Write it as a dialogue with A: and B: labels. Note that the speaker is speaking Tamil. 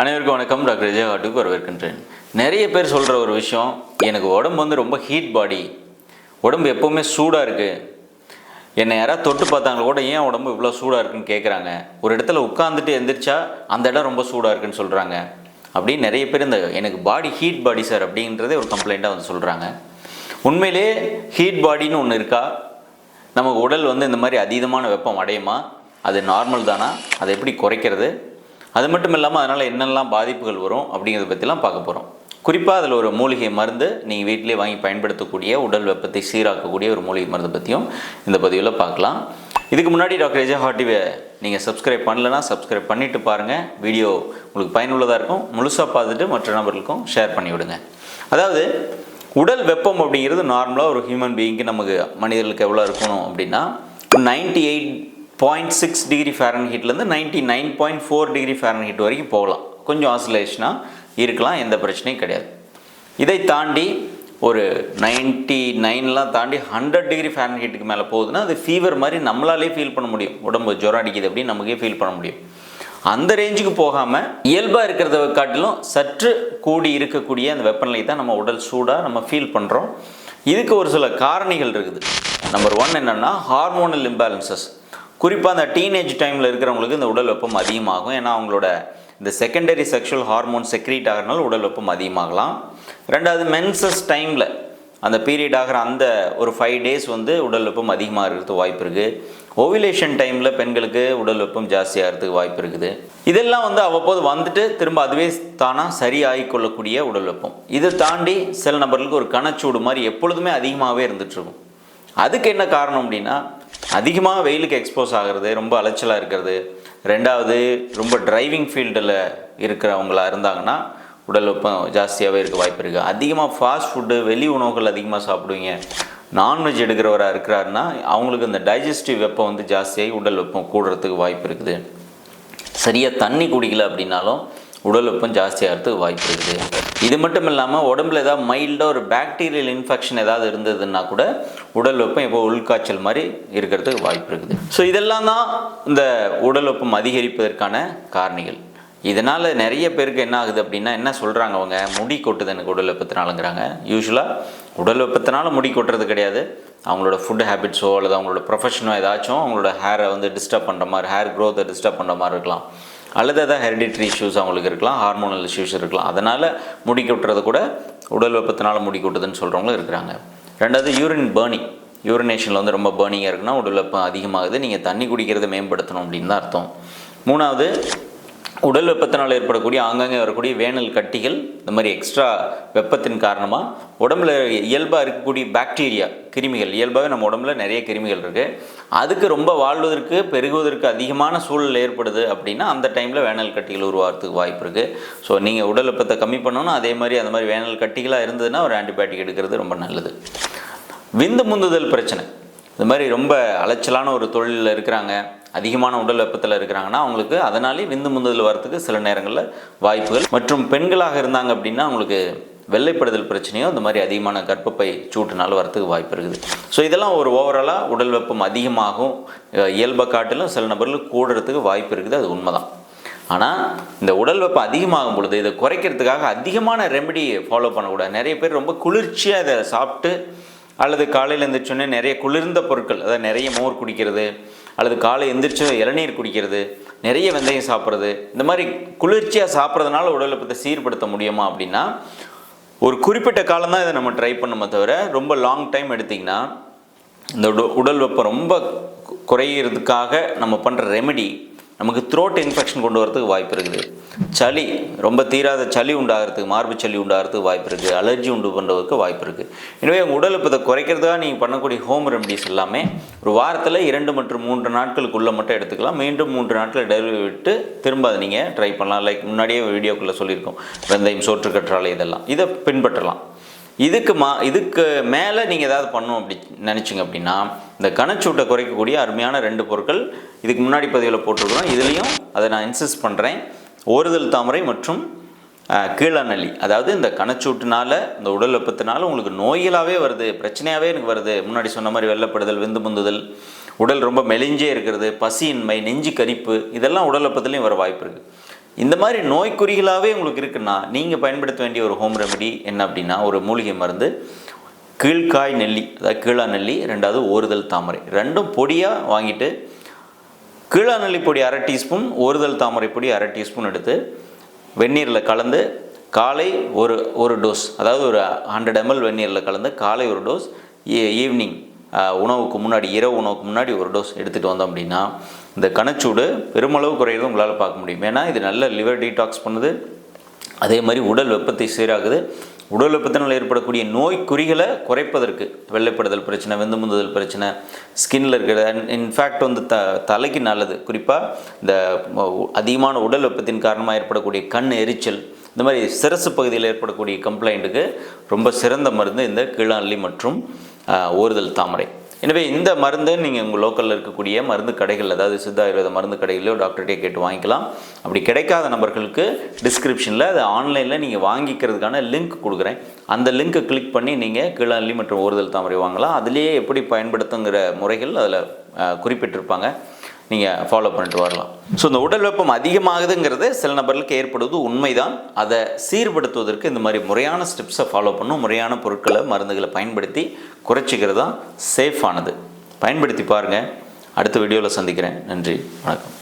A: அனைவருக்கும் வணக்கம். டாக்டர் விஜயகாட்டுக்கு வரவேற்கின்றேன். நிறைய பேர் சொல்கிற ஒரு விஷயம் எனக்கு உடம்பு வந்து ரொம்ப ஹீட் பாடி உடம்பு எப்போவுமே சூடாக இருக்குது என்னை யாராவது தொட்டு பார்த்தாங்க கூட ஏன் உடம்பு இவ்வளோ சூடாக இருக்குன்னு கேட்குறாங்க ஒரு இடத்துல உட்காந்துட்டு எந்திரிச்சா அந்த இடம் ரொம்ப சூடாக இருக்குன்னு சொல்கிறாங்க அப்படின்னு நிறைய பேர் இந்த எனக்கு பாடி ஹீட் பாடி சார் அப்படின்றதே ஒரு கம்ப்ளைண்ட்டாக வந்து சொல்கிறாங்க உண்மையிலே ஹீட் பாடின்னு ஒன்று இருக்கா? நமக்கு உடல் வந்து இந்த மாதிரி அதீதமான வெப்பம் அடையுமா? அது நார்மல் தானா? அதை எப்படி குறைக்கிறது? அது மட்டும் இல்லாமல் அதனால் என்னெல்லாம் பாதிப்புகள் வரும் அப்படிங்கிறத பற்றிலாம் பார்க்க போகிறோம் குறிப்பாக அதில் ஒரு மூலிகை மருந்து நீங்கள் வீட்டிலே வாங்கி பயன்படுத்தக்கூடிய உடல் வெப்பத்தை சீராக்கக்கூடிய ஒரு மூலிகை மருந்து பற்றியும் இந்த பதிவில் பார்க்கலாம். இதுக்கு முன்னாடி டாக்டர் எஜா ஹாட்டிவை நீங்கள் சப்ஸ்கிரைப் பண்ணலன்னா சப்ஸ்கிரைப் பண்ணிவிட்டு பாருங்கள் வீடியோ உங்களுக்கு பயனுள்ளதாக இருக்கும். முழுசாக பார்த்துட்டு மற்ற நபர்களுக்கும் ஷேர் பண்ணிவிடுங்க அதாவது உடல் வெப்பம் அப்படிங்கிறது நார்மலாக ஒரு ஹியூமன் பீயிங்க்கு நமக்கு மனிதர்களுக்கு எவ்வளோ இருக்கணும் அப்படின்னா ninety eight point six degree ஃபேரன்ஹீட்லேருந்து ninety nine point four degree Fahrenheit வரைக்கும் போகலாம். கொஞ்சம் ஆசிலேஷனாக இருக்கலாம் எந்த பிரச்சனையும் கிடையாது. இதை தாண்டி ஒரு நைன்ட்டி நைன்லாம் தாண்டி ஹண்ட்ரட் டிகிரி ஃபேரன்ஹீட்டுக்கு மேலே போகுதுன்னா அது ஃபீவர் மாதிரி நம்மளாலே ஃபீல் பண்ண முடியும். உடம்பு ஜுரம் அடிக்குது அப்படின்னு நமக்கே ஃபீல் பண்ண முடியும். அந்த ரேஞ்சுக்கு போகாமல் இயல்பாக இருக்கிறத காட்டிலும் சற்று கூடி இருக்கக்கூடிய அந்த வெப்பநிலை தான் நம்ம உடல் சூடாக நம்ம ஃபீல் பண்ணுறோம் இதுக்கு ஒரு சில காரணிகள் இருக்குது. நம்பர் ஒன் என்னென்னா ஹார்மோனல் இம்பேலன்சஸ் குறிப்பாக அந்த டீனேஜ் டைமில் இருக்கிறவங்களுக்கு இந்த உடல் வெப்பம் அதிகமாகும். ஏன்னா அவங்களோட இந்த செகண்டரி செக்ஷுவல் ஹார்மோன் செக்ரீட் ஆகிறனால உடல் வெப்பம் அதிகமாகலாம். ரெண்டாவது மென்சஸ் டைமில் அந்த பீரியட் ஆகிற அந்த ஒரு ஃபைவ் டேஸ் வந்து உடல் வெப்பம் அதிகமாக இருக்கிறதுக்கு வாய்ப்பு இருக்குது ஓவிலேஷன் டைமில் பெண்களுக்கு உடல் வெப்பம் ஜாஸ்தியாகிறதுக்கு வாய்ப்பு இருக்குது. இதெல்லாம் வந்து அவ்வப்போது வந்துட்டு திரும்ப அதுவே தானாக சரியாகி கொள்ளக்கூடிய உடல் வெப்பம். இதை தாண்டி சில நபர்களுக்கு ஒரு கணச்சூடு மாதிரி எப்பொழுதுமே அதிகமாகவே இருந்துகிட்ருக்கும். அதுக்கு என்ன காரணம் அப்படின்னா அதிகமாக வெயிலுக்கு எக்ஸ்போஸ் ஆகிறது ரொம்ப அலைச்சலாக இருக்கிறது. ரெண்டாவது ரொம்ப டிரைவிங் ஃபீல்டில் இருக்கிறவங்களா இருந்தாங்கன்னா உடல் வெப்பம் ஜாஸ்தியாகவே இருக்க வாய்ப்பு இருக்குது அதிகமாக ஃபாஸ்ட் ஃபுட்டு வெளி உணவுகள் அதிகமாக சாப்பிடுவீங்க. நான்வெஜ் எடுக்கிறவராக இருக்கிறாருன்னா அவங்களுக்கு இந்த டைஜஸ்டிவ் வெப்பம் வந்து ஜாஸ்தியாகி உடல் வெப்பம் கூடுறதுக்கு வாய்ப்பு இருக்குது. சரியாக தண்ணி குடிக்கல அப்படின்னாலும் உடல் வெப்பம் ஜாஸ்தியாகிறதுக்கு வாய்ப்பு இருக்குது. இது மட்டும் இல்லாமல் உடம்புல ஏதாவது மைல்டாக ஒரு பாக்டீரியல் இன்ஃபெக்ஷன் ஏதாவது இருந்ததுன்னா கூட உடல் வெப்பம் இப்போ உள்காய்ச்சல் மாதிரி இருக்கிறதுக்கு வாய்ப்பு இருக்குது. ஸோ இதெல்லாம் தான் இந்த உடல் வெப்பம் அதிகரிப்பதற்கான காரணிகள். இதனால் நிறைய பேருக்கு என்ன ஆகுது அப்படின்னா என்ன சொல்கிறாங்க அவங்க? முடி கொட்டுது எனக்கு உடல் வெப்பத்தினாலுங்கிறாங்க யூஸ்வலாக உடல் வெப்பத்தினால முடி கொட்டுறது கிடையாது. அவங்களோட ஃபுட் ஹேபிட்ஸோ அல்லது அவங்களோட ப்ரொஃபஷனோ ஏதாச்சும் அவங்களோட ஹேரை வந்து டிஸ்டர்ப் பண்ணுற மாதிரி ஹேர் க்ரோத்தை டிஸ்டர்ப் பண்ணுற மாதிரி இருக்கலாம். அல்லது எதாவது ஹெரிடிட்ரி இஷ்யூஸ் அவங்களுக்கு இருக்கலாம் ஹார்மோனல் இஷ்யூஸ் இருக்கலாம். அதனால் முடி கொட்டுறது கூட உடல் வெப்பத்தினால முடி கொட்டுதுன்னு சொல்கிறவங்களும் இருக்கிறாங்க. ரெண்டாவது யூரின் பேர்னிங் யூரினேஷனில் வந்து ரொம்ப பேர்னிங்காக இருக்குன்னா உடல் வெப்பம் அதிகமாகுது. நீங்கள் தண்ணி குடிக்கிறத மேம்படுத்தணும் அப்படின்னு தான் அர்த்தம். மூணாவது உடல் வெப்பத்தினால் ஏற்படக்கூடிய ஆங்காங்கே வரக்கூடிய வேனல் கட்டிகள் இந்த மாதிரி எக்ஸ்ட்ரா வெப்பத்தின் காரணமாக உடம்புல இயல்பாக இருக்கக்கூடிய பாக்டீரியா கிருமிகள். இயல்பாகவே நம்ம உடம்புல நிறைய கிருமிகள் இருக்குது அதுக்கு ரொம்ப வாழ்வதற்கு பெருகுவதற்கு அதிகமான சூழல் ஏற்படுது அப்படின்னா அந்த டைமில் வேனல் கட்டிகள் உருவாகிறதுக்கு வாய்ப்பு இருக்குது ஸோ நீங்கள் உடல் வெப்பத்தை கம்மி பண்ணணும். அதே மாதிரி அந்த மாதிரி வேனல் கட்டிகளாக இருந்ததுன்னா ஒரு ஆன்டிபயோட்டிக் எடுக்கிறது ரொம்ப நல்லது. விந்து முந்துதல் பிரச்சனை. இந்த மாதிரி ரொம்ப அலைச்சலான ஒரு தொழிலில் இருக்கிறாங்க அதிகமான உடல் வெப்பத்தில் இருக்கிறாங்கன்னா அவங்களுக்கு அதனாலே விந்து முந்துதல் வரத்துக்கு சில நேரங்களில் வாய்ப்புகள். மற்றும் பெண்களாக இருந்தாங்க அப்படின்னா அவங்களுக்கு வெள்ளைப்படுதல் பிரச்சனையோ இந்த மாதிரி அதிகமான கர்ப்பப்பை சூட்டுனால வரத்துக்கு வாய்ப்பு இருக்குது. ஸோ இதெல்லாம் ஒரு ஓவராலாக உடல் வெப்பம் அதிகமாகும். இயல்பை காட்டிலும் சில நபர்கள் கூடுறதுக்கு வாய்ப்பு இருக்குது அது உண்மைதான். ஆனால் இந்த உடல் வெப்பம் அதிகமாகும் பொழுது இதை குறைக்கிறதுக்காக அதிகமான ரெமெடி ஃபாலோ பண்ணக்கூடாது. நிறைய பேர் ரொம்ப குளிர்ச்சியாக இதை சாப்பிட்டு அல்லது காலையில் எழுந்திரிச்சோன்னே நிறைய குளிர்ந்த பொருட்கள் அதாவது நிறைய மோர் குடிக்கிறது அல்லது காலை எந்திரிச்சு இளநீர் குடிக்கிறது நிறைய வெந்தயம் சாப்பிட்றது இந்த மாதிரி குளிர்ச்சியாக சாப்பிட்றதுனால உடல் வெப்பத்தை சீர்படுத்த முடியுமா அப்படின்னா ஒரு குறிப்பிட்ட காலம் தான் இதை நம்ம ட்ரை பண்ணுமே தவிர ரொம்ப லாங் டைம் எடுத்திங்கன்னா இந்த உடல் வெப்பம் ரொம்ப குறையிறதுக்காக நம்ம பண்ணுற ரெமெடி நமக்கு த்ரோட் இன்ஃபெக்ஷன் கொண்டு வரதுக்கு வாய்ப்பு இருக்குது. சளி ரொம்ப தீராத சளி உண்டாகிறதுக்கு மார்பு சளி உண்டாகிறதுக்கு வாய்ப்பு இருக்குது. அலர்ஜி உண்டு பண்ணுறதுக்கு வாய்ப்பு இருக்குது. எனவே உங்கள் உடல் இதை குறைக்கிறதுக்காக நீங்கள் பண்ணக்கூடிய ஹோம் ரெமடிஸ் எல்லாமே ஒரு வாரத்தில் இரண்டு மற்றும் மூன்று நாட்களுக்குள்ளே மட்டும் எடுத்துக்கலாம். மீண்டும் மூன்று நாட்கள் டெலிவரி விட்டு திரும்ப அதை நீங்கள் ட்ரை பண்ணலாம். லைக் முன்னாடியே வீடியோக்குள்ளே சொல்லியிருக்கோம். வெந்தயம் சோற்று கற்றாழை இதெல்லாம். இதை பின்பற்றலாம். இதுக்கு மா இதுக்கு மேலே நீங்கள் ஏதாவது பண்ணணும் அப்படி நினச்சிங்க அப்படின்னா இந்த கணச்சூட்டை குறைக்கக்கூடிய அருமையான ரெண்டு பொருட்கள் இதுக்கு முன்னாடி பதிவில் போட்டிருக்கிறோம். இதுலேயும் அதை நான் இன்சிஸ்ட் பண்ணுறேன் ஓறுதல் தாமரை மற்றும் கீழநலி அதாவது இந்த கனச்சூட்டுனால இந்த உடல் வெப்பத்தினால உங்களுக்கு நோய்களாகவே வருது பிரச்சனையாகவே எனக்கு வருது. முன்னாடி சொன்ன மாதிரி வெள்ளப்படுதல் விந்து முந்துதல் உடல் ரொம்ப மெலிஞ்சே இருக்கிறது பசியின்மை நெஞ்சு கரிப்பு இதெல்லாம் உடல் வெப்பத்துலேயும் வர வாய்ப்பு இருக்குது இந்த மாதிரி நோய்க்குறிகளாகவே உங்களுக்கு இருக்குன்னா நீங்கள் பயன்படுத்த வேண்டிய ஒரு ஹோம் ரெமெடி என்ன அப்படின்னா ஒரு மூலிகை மருந்து. கீழ்காய் நெல்லி அதாவது கீழா நெல்லி ரெண்டாவது ஓறுதல் தாமரை. ரெண்டும் பொடியாக வாங்கிட்டு கீழா நெல்லி பொடி அரை டீஸ்பூன் ஓறுதல் தாமரை பொடி அரை டீஸ்பூன் எடுத்து வெந்நீரில் கலந்து காலை ஒரு ஒரு டோஸ் அதாவது ஒரு ஹண்ட்ரட் எம்எல் வெந்நீரில் கலந்து காலை ஒரு டோஸ் e-, ஈவினிங் உணவுக்கு முன்னாடி இரவு உணவுக்கு முன்னாடி ஒரு டோஸ் எடுத்துகிட்டு வந்தோம் அப்படின்னா இந்த கணச்சூடு பெருமளவு குறையிறது உங்களால் பார்க்க முடியும். ஏன்னா இது நல்ல லிவர் டீடாக்ஸ் பண்ணுது. அதே மாதிரி உடல் வெப்பத்தை சீராகுது உடல் வெப்பத்தினால் ஏற்படக்கூடிய நோய் குறிகளை குறைப்பதற்கு வெள்ளைப்படுதல் பிரச்சனை வெந்து முந்துதல் பிரச்சனை ஸ்கின்ல இருக்கிற இன்ஃபேக்ட் வந்து த தலைக்கு நல்லது. குறிப்பாக இந்த அதிகமான உடல் வெப்பத்தின் காரணமாக ஏற்படக்கூடிய கண் எரிச்சல் இந்த மாதிரி சிரசு பகுதியில் ஏற்படக்கூடிய கம்ப்ளைண்ட்டுக்கு ரொம்ப சிறந்த மருந்து இந்த கீழாள்ளி மற்றும் ஓறுதல் தாமரை. எனவே இந்த மருந்து நீங்கள் உங்கள் லோக்கலில் இருக்கக்கூடிய மருந்து கடைகள் அதாவது சித்த ஆயுர்வேத மருந்து கடைகளிலோ டாக்டர்கிட்டே கேட்டு வாங்கிக்கலாம். அப்படி கிடைக்காத நபர்களுக்கு டிஸ்கிரிப்ஷனில் அது ஆன்லைனில் நீங்கள் வாங்கிக்கிறதுக்கான லிங்க் கொடுக்குறேன். அந்த லிங்க்கை கிளிக் பண்ணி நீங்கள் கீழாள்ளி மற்றும் ஓறுதல் தாமரை வாங்கலாம். அதுலேயே எப்படி பயன்படுத்துங்கிற முறைகள் அதில் குறிப்பிட்டிருப்பாங்க. நீங்கள் ஃபாலோ பண்ணிட்டு வரலாம். ஸோ இந்த உடல் வெப்பம் அதிகமாகுதுங்கிறது சில நபர்களுக்கு ஏற்படுவது உண்மைதான். அதை சீர்படுத்துவதற்கு இந்த மாதிரி முறையான ஸ்டெப்ஸை ஃபாலோ பண்ணும் முறையான பொருட்களை மருந்துகளை பயன்படுத்தி குறைச்சிக்கிறது தான் சேஃபானது பயன்படுத்தி பாருங்கள் அடுத்த வீடியோவில் சந்திக்கிறேன். நன்றி. வணக்கம்.